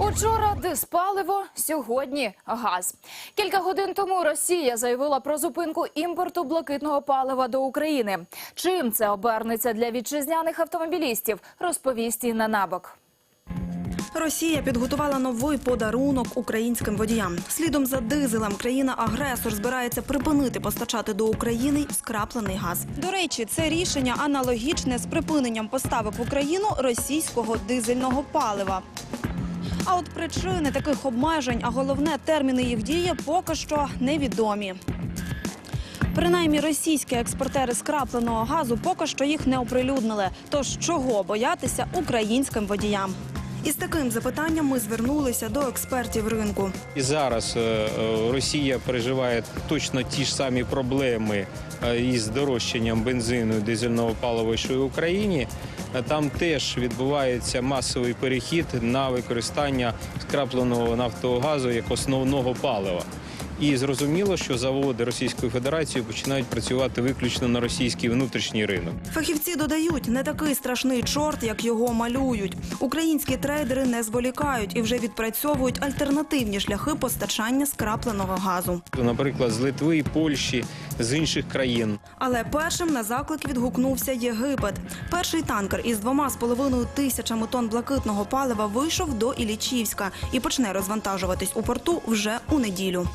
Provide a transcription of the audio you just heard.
Учора диспаливо, сьогодні газ. Кілька годин тому Росія заявила про зупинку імпорту блакитного палива до України. Чим це обернеться для вітчизняних автомобілістів, розповість Інна Набок. Росія підготувала новий подарунок українським водіям. Слідом за дизелем країна-агресор збирається припинити постачати до України скраплений газ. До речі, це рішення аналогічне з припиненням поставок в Україну російського дизельного палива. А от причини таких обмежень, а головне терміни їх дії поки що невідомі. Принаймні, російські експортери скрапленого газу поки що їх не оприлюднили. Тож чого боятися українським водіям? Із таким запитанням ми звернулися до експертів ринку. І зараз е, е, Росія переживає точно ті ж самі проблеми е, із дорожчанням бензину і дизельного палива, що й в Україні. Там теж відбувається масовий перехід на використання скрапленого нафтового газу як основного палива. І зрозуміло, що заводи Російської Федерації починають працювати виключно на російський внутрішній ринок. Фахівці додають, не такий страшний чорт, як його малюють. Українські трейдери не зволікають і вже відпрацьовують альтернативні шляхи постачання скрапленого газу. Наприклад, з Литви, Польщі, з інших країн. Але першим на заклик відгукнувся Єгипет. Перший танкер із двома з половиною тисячами тонн блакитного палива вийшов до Ілічівська і почне розвантажуватись у порту вже у неділю.